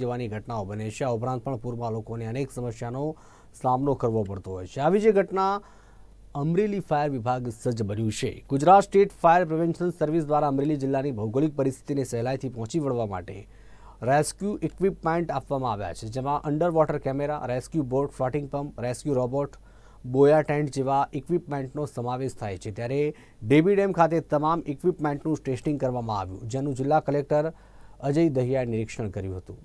જવાની ઘટનાઓ બને છે. આ ઉપરાંત પણ પૂરમાં લોકોને અનેક સમસ્યાનો સામનો કરવો પડતો હોય છે. આવી જે ઘટના અમરેલી ફાયર વિભાગ સજ્જ બન્યું છે. Gujarat state fire prevention service દ્વારા અમરેલી જિલ્લાની ભૌગોલિક પરિસ્થિતિને સહેલાઈથી પહોંચી વળવા માટે રેસ્ક્યુ ઇક્વિપમેન્ટ આપવામાં આવ્યા છે, જેમાં under water camera, rescue boat floating pump, rescue robot, buoy tent જેવા ઇક્વિપમેન્ટનો સમાવેશ થાય છે. ત્યારે ડેબી ડેમ ખાતે તમામ ઇક્વિપમેન્ટનું ટેસ્ટિંગ કરવામાં આવ્યું, જેનું જિલ્લા કલેક્ટર અજય દહિયાએ નિરીક્ષણ કર્યું હતું.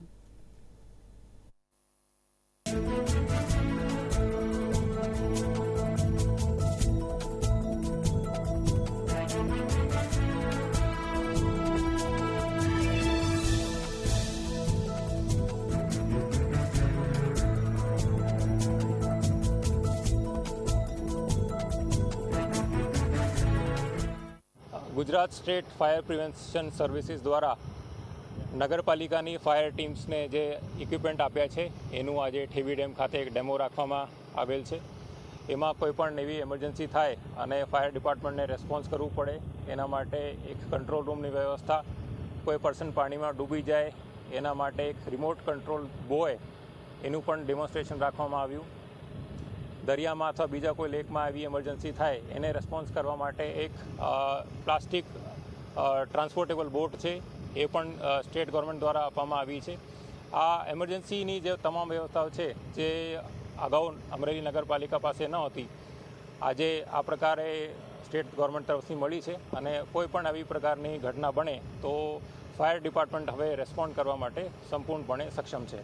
Gujarat state fire prevention services દ્વારા નગરપાલિકાની ફાયર ટીમ્સને જે ઇક્વિપમેન્ટ આપ્યા છે, એનું આજે ઠેવી ડેમ ખાતે એક ડેમો રાખવામાં આવેલ છે. એમાં કોઈપણ એવી એમરજન્સી થાય અને ફાયર ડિપાર્ટમેન્ટને રેસ્પોન્સ કરવું પડે, એના માટે એક કંટ્રોલ રૂમની વ્યવસ્થા, કોઈ પર્સન પાણીમાં ડૂબી જાય, એના માટે એક રિમોટ કંટ્રોલ બોય એનું પણ ડેમોન્સ્ટ્રેશન રાખવામાં આવ્યું. દરિયામાં અથવા બીજા કોઈ લેકમાં આવી એમરજન્સી થાય, એને રેસ્પોન્સ કરવા માટે એક પ્લાસ્ટિક ટ્રાન્સપોર્ટેબલ બોટ છે, એ પણ સ્ટેટ ગવર્મેન્ટ દ્વારા આપવામાં આવી છે. આ એમરજન્સીની જે તમામ વ્યવસ્થાઓ છે, જે અગાઉ અમરેલી નગરપાલિકા પાસે ન હતી, આજે આ પ્રકારે સ્ટેટ ગવર્મેન્ટ તરફથી મળી છે અને કોઈ પણ આવી પ્રકારની ઘટના બને તો ફાયર ડિપાર્ટમેન્ટ હવે રેસ્પોન્ડ કરવા માટે સંપૂર્ણપણે સક્ષમ છે.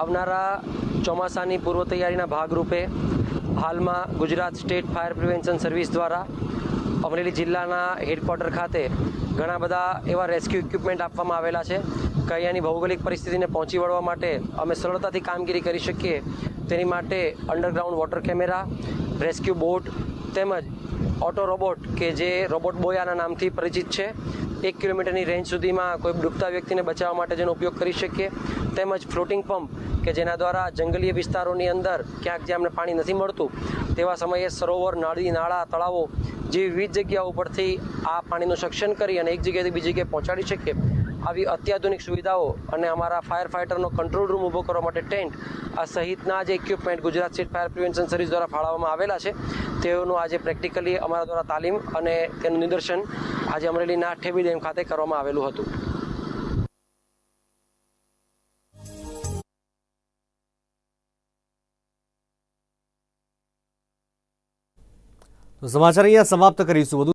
આવનારા ચોમાસાની પૂર્વ તૈયારીના ભાગરૂપે હાલમાં Gujarat state fire prevention service દ્વારા અમરેલી જિલ્લાના હેડક્વાર્ટર ખાતે ઘણા બધા એવા રેસ્ક્યુ ઇક્વિપમેન્ટ આપવામાં આવેલા છે. કે અહીંયાની ભૌગોલિક પરિસ્થિતિને પહોંચી વળવા માટે અમે સરળતાથી કામગીરી કરી શકીએ. તેની માટે underground water camera, rescue boat તેમજ ઓટો રોબોટ કે જે રોબોટ બોયાના નામથી પરિચિત છે. એક કિલોમીટરની રેન્જ સુધીમાં કોઈ ડૂબતા વ્યક્તિને બચાવવા માટે જેનો ઉપયોગ કરી શકીએ. તેમજ ફ્લોટિંગ પંપ કે જેના દ્વારા જંગલીય વિસ્તારોની અંદર ક્યાંક જ્યાં અમને પાણી નથી મળતું, તેવા સમયે સરોવર નદી નાળા, તળાવો જેવી વિવિધ જગ્યાઓ પરથી આ પાણીનું સક્ષન કરી અને એક જગ્યાએથી બીજી જગ્યાએ પહોંચાડી શકીએ. આવી અત્યાધુનિક સુવિધાઓ અને અમારા ફાયર ફાઇટરનો કંટ્રોલ રૂમ ઊભો કરવા માટે ટેન્ટ આ સહિતના જે equipment Gujarat state fire prevention service દ્વારા ફાળવવામાં આવેલા છે, તેઓનું આજે પ્રેક્ટિકલી અમારા દ્વારા તાલીમ અને તેનું નિદર્શન આજે અમરેલીના ઠેબી ડેમ ખાતે કરવામાં આવેલું હતું. સમાચાર અહીંયા સમાપ્ત કરીશું. વધુ